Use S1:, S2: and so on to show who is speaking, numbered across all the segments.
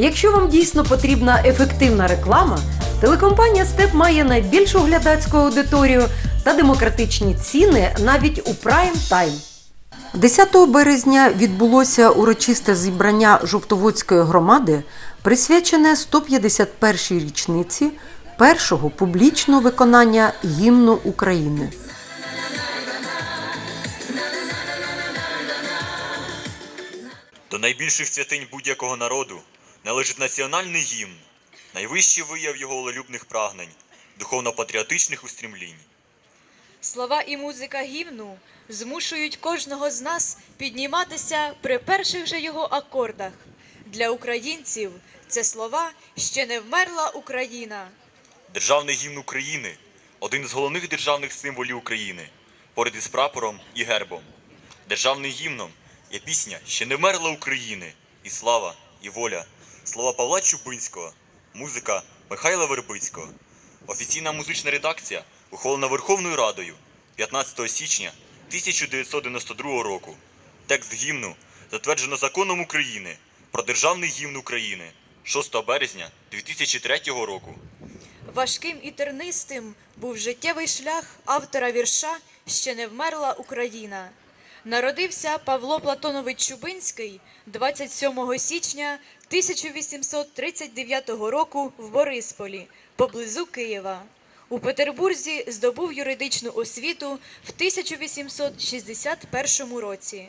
S1: Якщо вам дійсно потрібна ефективна реклама, телекомпанія Степ має найбільшу глядацьку аудиторію та демократичні ціни навіть у прайм тайм. 10 березня відбулося урочисте зібрання Жовтоводської громади, присвячене 151-й річниці першого публічного виконання гімну України.
S2: До найбільших святинь будь-якого народу належить національний гімн, найвищий вияв його волелюбних прагнень, духовно-патріотичних устремлінь.
S3: Слова і музика гімну змушують кожного з нас підніматися при перших же його акордах. Для українців це слова ще не вмерла Україна.
S2: Державний гімн України один з головних державних символів України, поряд із прапором і гербом. Державним гімном є пісня Ще не вмерла України, і слава, і воля, слова Павла Чубинського, музика Михайла Вербицького. Офіційна музична редакція ухвалена Верховною Радою 15 січня 1992 року. Текст гімну затверджено законом України про державний гімн України 6 березня 2003 року.
S3: Важким і тернистим був життєвий шлях автора вірша Ще не вмерла Україна. Народився Павло Платонович Чубинський 27 січня 1839 року в Борисполі, поблизу Києва. У Петербурзі здобув юридичну освіту в 1861 році.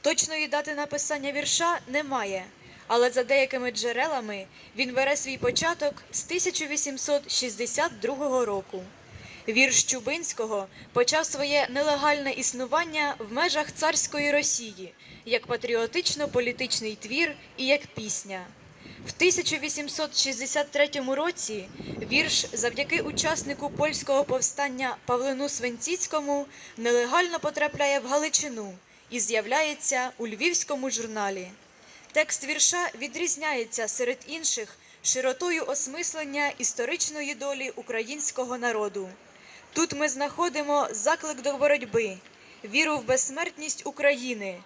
S3: Точної дати написання вірша немає, але за деякими джерелами він бере свій початок з 1862 року. Вірш Чубинського почав своє нелегальне існування в межах царської Росії як патріотично-політичний твір і як пісня. В 1863 році вірш завдяки учаснику польського повстання Павлину Свинціцькому нелегально потрапляє в Галичину і з'являється у львівському журналі. Текст вірша відрізняється серед інших широтою осмислення історичної долі українського народу. Тут ми знаходимо заклик до боротьби, віру в безсмертність України,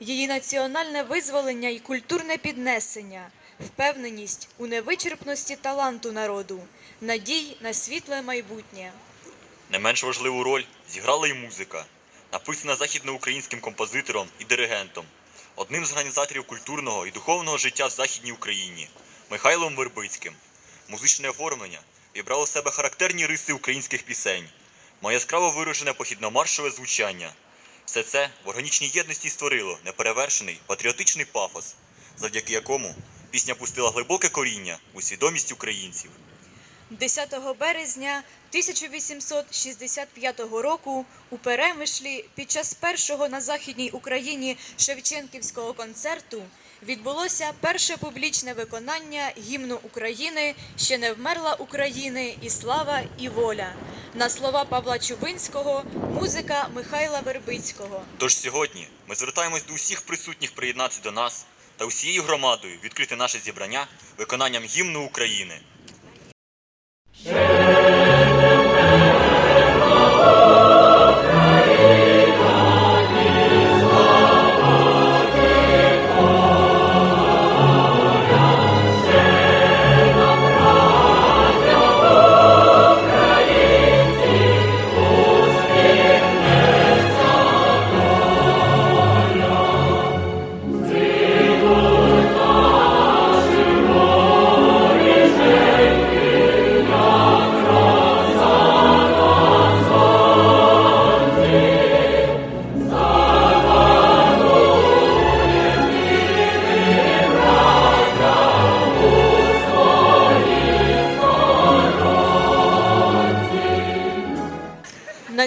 S3: її національне визволення і культурне піднесення, впевненість у невичерпності таланту народу, надій на світле майбутнє.
S2: Не менш важливу роль зіграла і музика, написана західноукраїнським композитором і диригентом, одним з організаторів культурного і духовного життя в Західній Україні Михайлом Вербицьким. Музичне оформлення вібрало в себе характерні риси українських пісень, має яскраво виражене похідно-маршове звучання. Все це в органічній єдності створило неперевершений патріотичний пафос, завдяки якому пісня пустила глибоке коріння у свідомість українців.
S3: 10 березня 1865 року у Перемишлі під час першого на Західній Україні Шевченківського концерту відбулося перше публічне виконання гімну України Ще не вмерла України і слава і воля. На слова Павла Чубинського, музика Михайла Вербицького.
S2: Тож сьогодні ми звертаємось до усіх присутніх приєднатися до нас та усією громадою відкрити наше зібрання виконанням гімну України.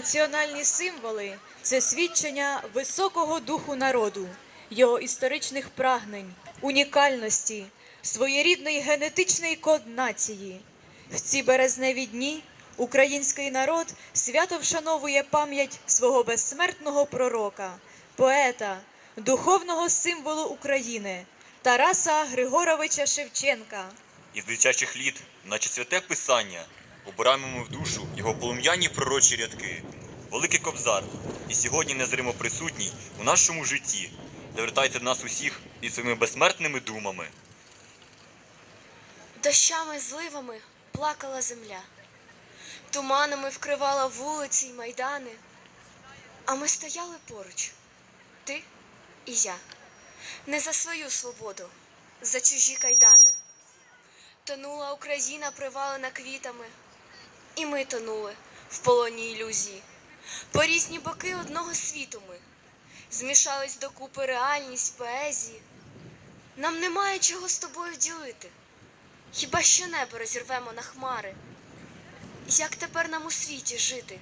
S3: Національні символи це свідчення високого духу народу, його історичних прагнень, унікальності, своєрідний генетичний код нації. В ці березневі дні український народ свято вшановує пам'ять свого безсмертного пророка, поета, духовного символу України Тараса Григоровича Шевченка.
S2: Із дитячих літ, наче святе писання, обираємо в душу його полум'яні пророчі рядки. Великий Кобзар, і сьогодні незримо присутній у нашому житті, завертається до нас усіх із своїми безсмертними думами.
S4: дощами зливами плакала земля, туманами вкривала вулиці й майдани, а ми стояли поруч, ти і я, не за свою свободу, за чужі кайдани. Тонула Україна, привалена квітами, і ми тонули в полоні ілюзії. По різні боки одного світу ми змішались докупи реальність, поезії. Нам немає чого з тобою ділити. Хіба що небо розірвемо на хмари? Як тепер нам у світі жити,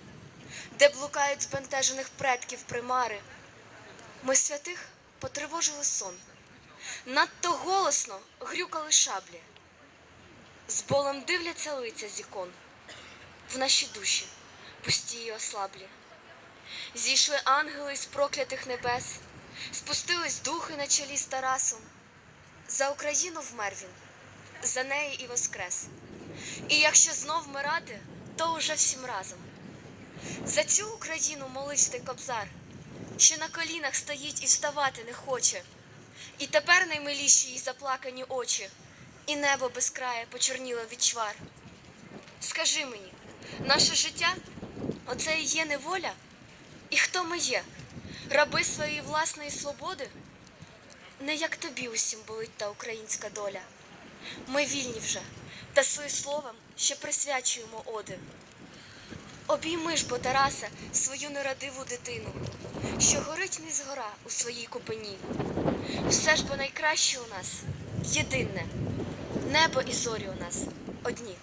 S4: де блукають збентежених предків примари? Ми святих потривожили сон. Надто голосно грюкали шаблі. З болем дивляться лиця з ікон в наші душі, пусті й ослаблі. Зійшли ангели з проклятих небес, спустились духи на чолі з Тарасом. За Україну вмер він, за неї і воскрес. І якщо знов вмирати, то уже всім разом. За цю Україну молився ти кобзар, що на колінах стоїть і вставати не хоче. І тепер наймиліші її заплакані очі, і небо без края почорніло від чвар. Скажи мені, наше життя оце і є неволя? І хто ми є? Раби своєї власної свободи? Не як тобі усім болить та українська доля. Ми вільні вже, та своїм словом ще присвячуємо оди. Обійми ж, бо Тараса, свою нерадиву дитину, що горить не згора у своїй купині. Все ж бо найкраще у нас єдине, небо і зорі у нас одні.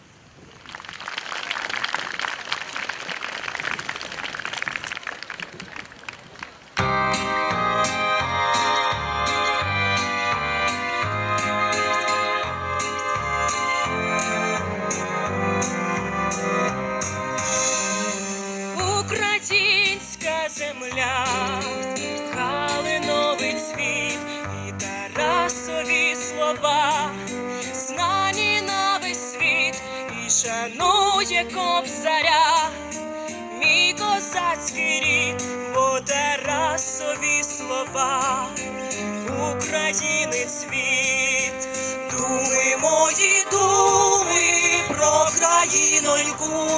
S5: України цвіт, думи мої думи про країноньку,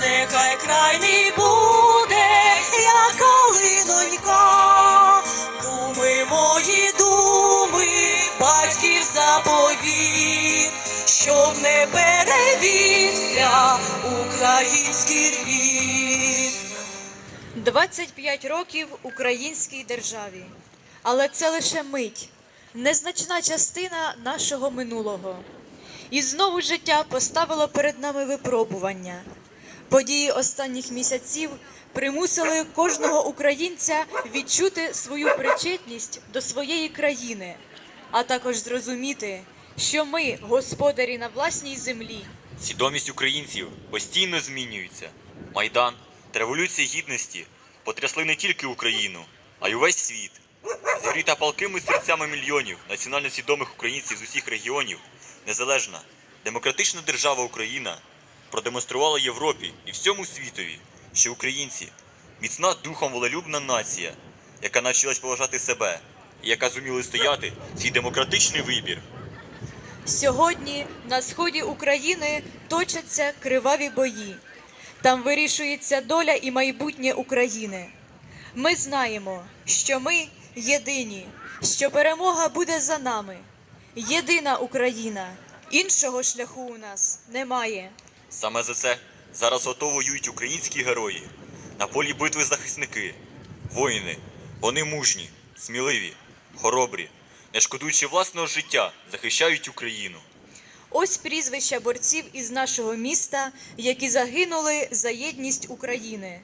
S5: нехай край мій буде, як калинонька, думи мої думи, батьків заповіт, щоб не перевівся український рід.
S3: 25 років українській державі. Але це лише мить, незначна частина нашого минулого. І знову життя поставило перед нами випробування. Події останніх місяців примусили кожного українця відчути свою причетність до своєї країни, а також зрозуміти, що ми господарі на власній землі.
S2: Свідомість українців постійно змінюється. Майдан та Революція Гідності потрясли не тільки Україну, а й увесь світ. Зігріта палкими серцями мільйонів національно свідомих українців з усіх регіонів, незалежна, демократична держава Україна продемонструвала Європі і всьому світові, що українці міцна духом волелюбна нація, яка навчилась поважати себе і яка зуміла стояти свій демократичний вибір.
S3: Сьогодні на сході України точаться криваві бої. Там вирішується доля і майбутнє України. Ми знаємо, що ми єдині, що перемога буде за нами. Єдина Україна. Іншого шляху у нас немає.
S2: Саме за це зараз ото воюють українські герої. На полі битви захисники, воїни. Вони мужні, сміливі, хоробрі, не шкодуючи власного життя, захищають Україну.
S3: Ось прізвища борців із нашого міста, які загинули за єдність України.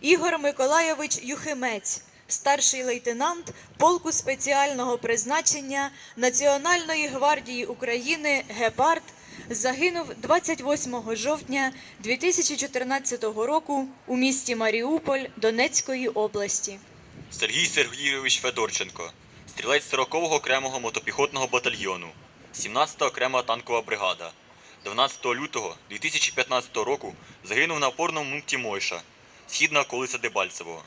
S3: Ігор Миколайович Юхимець, старший лейтенант полку спеціального призначення Національної гвардії України Гепард, загинув 28 жовтня 2014 року у місті Маріуполь Донецької області.
S2: Сергій Сергійович Федорченко, стрілець 40-го окремого мотопіхотного батальйону, 17-та окрема танкова бригада. 12 лютого 2015 року загинув на опорному пункті Мойша, східна околиця Дебальцевого.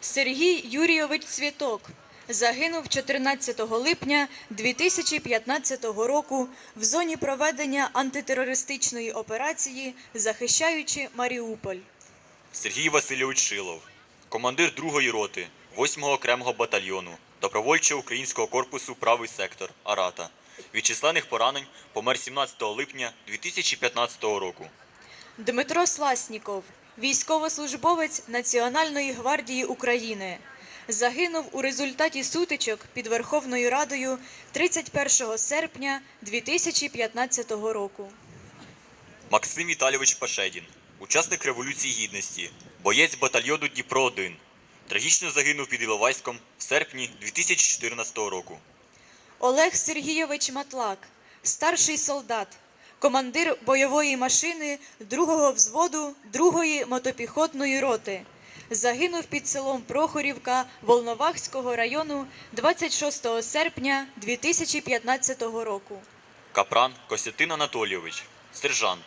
S3: Сергій Юрійович Цвіток, Загинув 14 липня 2015 року в зоні проведення антитерористичної операції, захищаючи Маріуполь.
S2: Сергій Васильович Шилов, командир 2-ї роти 8-го окремого батальйону добровольчого українського корпусу Правий сектор Арата. Від численних поранень помер 17 липня 2015 року.
S3: Дмитро Сласніков, військовослужбовець Національної гвардії України, загинув у результаті сутичок під Верховною Радою 31 серпня 2015 року.
S2: Максим Віталійович Пашедін, учасник Революції Гідності, боєць батальйону Дніпро 1 трагічно загинув під Іловайськом в серпні 2014 року.
S3: Олег Сергійович Матлак, старший солдат, командир бойової машини 2-го взводу 2-ї мотопіхотної роти. Загинув під селом Прохорівка Волновахського району 26 серпня 2015 року.
S2: Капран Костянтин Анатолійович, сержант,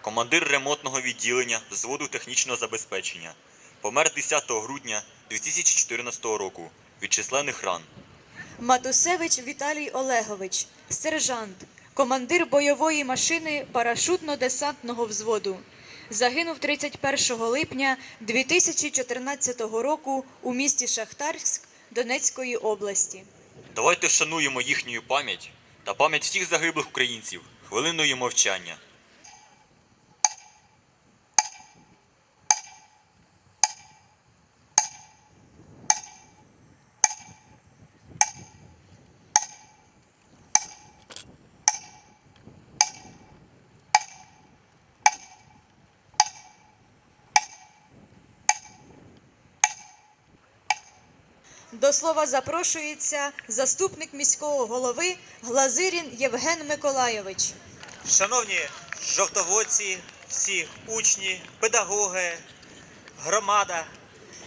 S2: командир ремонтного відділення взводу технічного забезпечення. Помер 10 грудня 2014 року від численних ран.
S3: Матусевич Віталій Олегович, сержант, командир бойової машини парашутно-десантного взводу. Загинув 31 липня 2014 року у місті Шахтарськ Донецької області.
S2: Давайте вшануємо їхню пам'ять та пам'ять всіх загиблих українців хвилиною мовчання.
S3: До слова запрошується заступник міського голови Глазирін Євген Миколайович.
S6: Шановні жовтоводці, всі учні, педагоги, громада.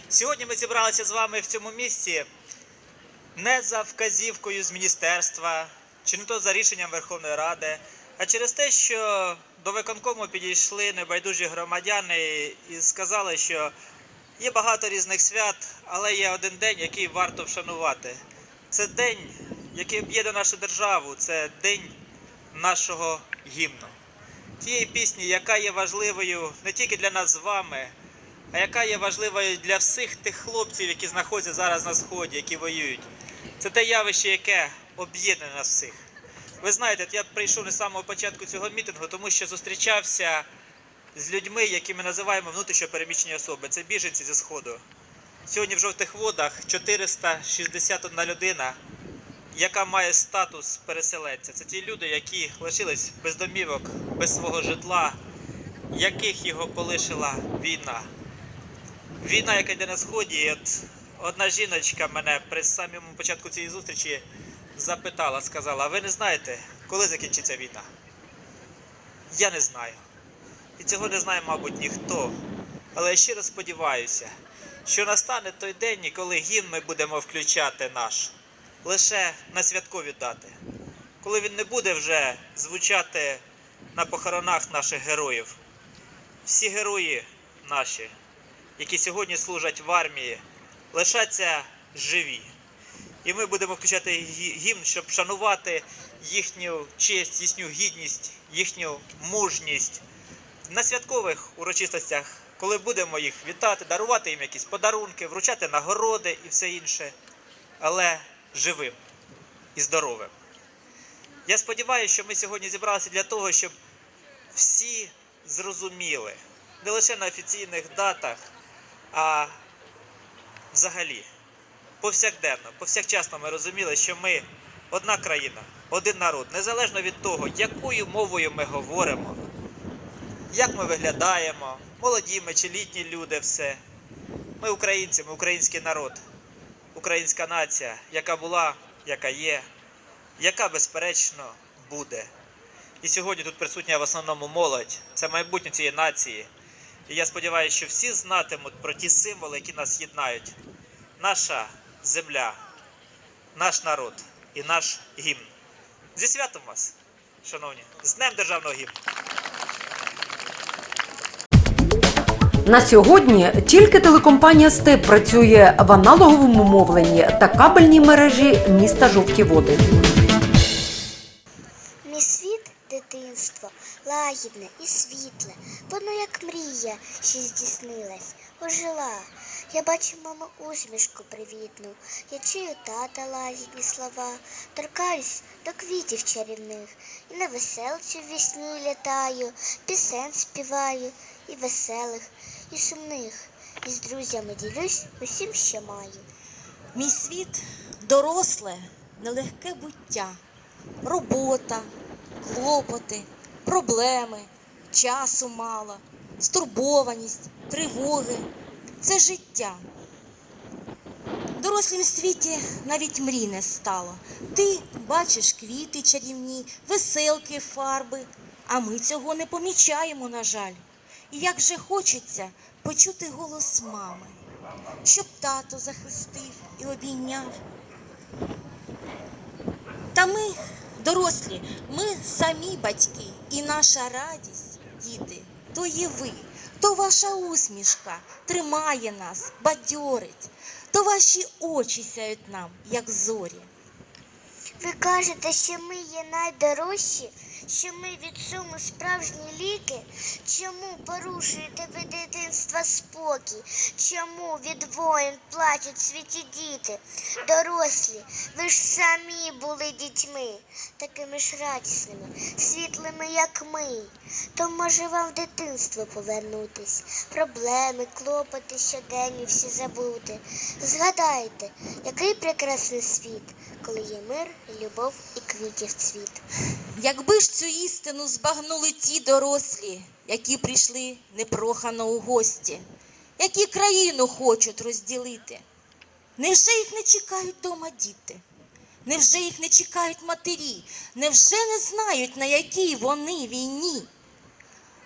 S6: Сьогодні ми зібралися з вами в цьому місці не за вказівкою з міністерства, чи не то за рішенням Верховної Ради, а через те, що до виконкому підійшли небайдужі громадяни і сказали, що є багато різних свят, але є один день, який варто вшанувати. Це день, який об'єднує нашу державу, це день нашого гімну. Тієї пісні, яка є важливою не тільки для нас з вами, а яка є важливою для всіх тих хлопців, які знаходяться зараз на сході, які воюють. Це те явище, яке об'єднує нас всіх. Ви знаєте, я прийшов не з самого початку цього мітингу, тому що зустрічався з людьми, які ми називаємо внутрішньо переміщені особи. Це біженці зі сходу. Сьогодні в жовтих водах 461 людина, яка має статус переселенця. Це ті люди, які лишились без домівок, без свого житла, яких його полишила війна. Війна, яка йде на сході, от одна жіночка мене при самому початку цієї зустрічі запитала, сказала: ви не знаєте, коли закінчиться війна? Я не знаю. І цього не знає, мабуть, ніхто. Але я щиро сподіваюся, що настане той день, коли гімн ми будемо включати наш лише на святкові дати, коли він не буде вже звучати на похоронах наших героїв. Всі герої наші, які сьогодні служать в армії, лишаться живі. І ми будемо включати гімн, щоб шанувати їхню честь, їхню гідність, їхню мужність на святкових урочистостях, коли будемо їх вітати, дарувати їм якісь подарунки, вручати нагороди і все інше, але живим і здоровим. Я сподіваюся, що ми сьогодні зібралися для того, щоб всі зрозуміли не лише на офіційних датах, а взагалі повсякденно, повсякчасно ми розуміли, що ми одна країна, один народ, незалежно від того, якою мовою ми говоримо, як ми виглядаємо, молоді ми чи літні люди, все. Ми українці, ми український народ, українська нація, яка була, яка є, яка безперечно буде. І сьогодні тут присутня в основному молодь, це майбутнє цієї нації. І я сподіваюся, що всі знатимуть про ті символи, які нас єднають. Наша земля, наш народ і наш гімн. Зі святом вас, шановні, з Днем Державного гімну!
S1: На сьогодні тільки телекомпанія Степ працює в аналоговому мовленні та кабельній мережі міста Жовті Води.
S7: Мій світ дитинство, лагідне і світле, воно як мрія, що здійснилась, ожила. Я бачу маму усмішку привітну, я чую тата лагідні слова, торкаюсь до квітів чарівних, і на веселцю в вісні літаю, пісень співаю, і веселих, і сумних, і з друзями ділюсь усім, що маю.
S8: Мій світ доросле, нелегке буття, робота, клопоти, проблеми, часу мало, стурбованість, тривоги це життя. Дорослім світі навіть мрій не стало. Ти бачиш квіти чарівні, веселки, фарби, а ми цього не помічаємо, на жаль. І як же хочеться почути голос мами щоб тато захистив і обійняв. Та ми, дорослі, ми самі батьки, і наша радість, діти, то є ви, то ваша усмішка тримає нас, бадьорить, то ваші очі сяють нам, як зорі.
S7: Ви кажете, що ми є найдорожчі, що ми від суму справжні ліки. Чому порушуєте ви дитинства спокій? Чому від воїн плачуть світі діти? Дорослі, ви ж самі були дітьми, такими ж радісними, світлими, як ми. То може вам в дитинство повернутись, проблеми, клопоти щоденні всі забути. Згадайте, який прекрасний світ, коли є мир, любов і квітів цвіт.
S8: Якби ж цю істину збагнули ті дорослі, які прийшли непрохано у гості, які країну хочуть розділити. Невже їх не чекають дома діти? Невже їх не чекають матері? Невже не знають, на якій вони війні?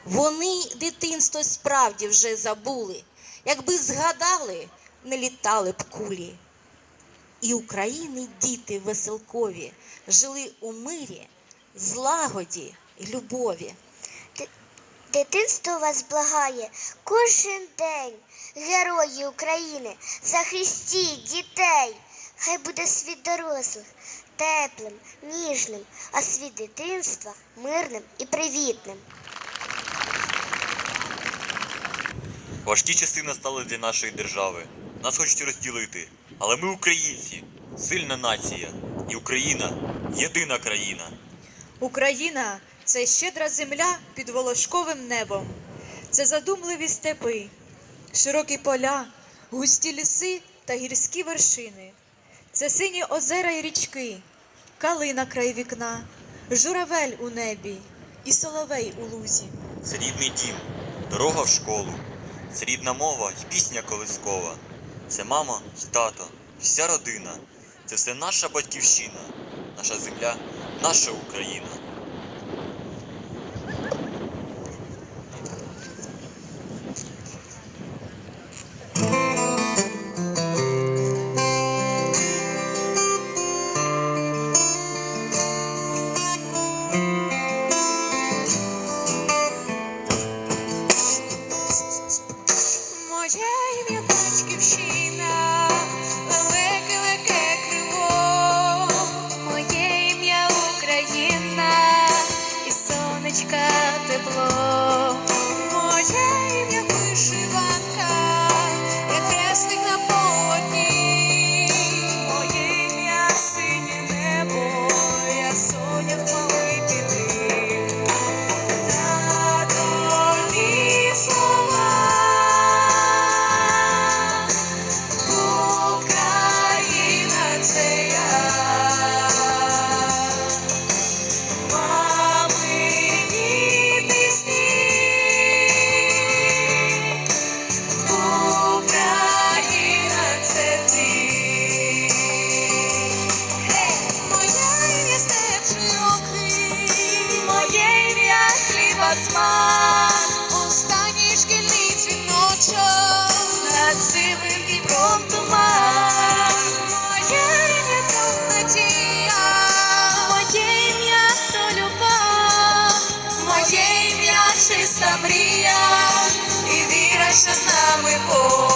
S8: Вони дитинство справді вже забули, якби згадали, не літали б кулі. І України діти веселкові жили у мирі, злагоді й любові.
S7: Дитинство вас благає кожен день. Герої України, захистіть дітей. Хай буде світ дорослих, теплим, ніжним, а світ дитинства мирним і привітним.
S5: Важкі часи настали для нашої держави. Нас хочуть розділити. Але ми українці, сильна нація. І Україна єдина країна.
S3: Україна це щедра земля під волошковим небом. Це задумливі степи, широкі поля, густі ліси та гірські вершини. Це сині озера й річки, калина край вікна, журавель у небі і соловей у лузі.
S5: Це рідний дім, дорога в школу. Це рідна мова і пісня колискова. Це мама тато, вся родина. Це все наша батьківщина, наша земля, наша Україна. flow. More change. we both.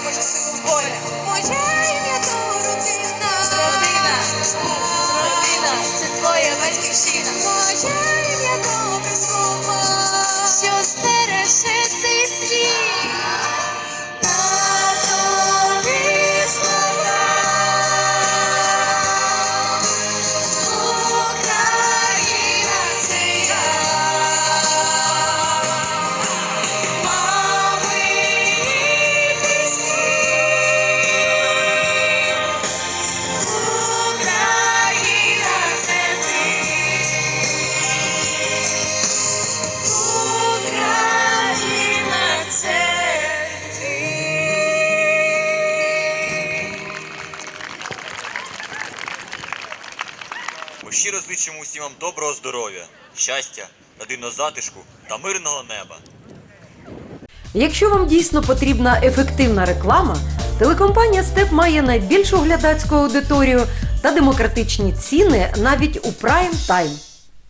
S5: Переможе
S8: сила в боя моя. щастя, родинного затишку та мирного неба.
S1: Якщо вам дійсно потрібна ефективна реклама, телекомпанія Степ має найбільшу глядацьку аудиторію та демократичні ціни навіть у прайм тайм.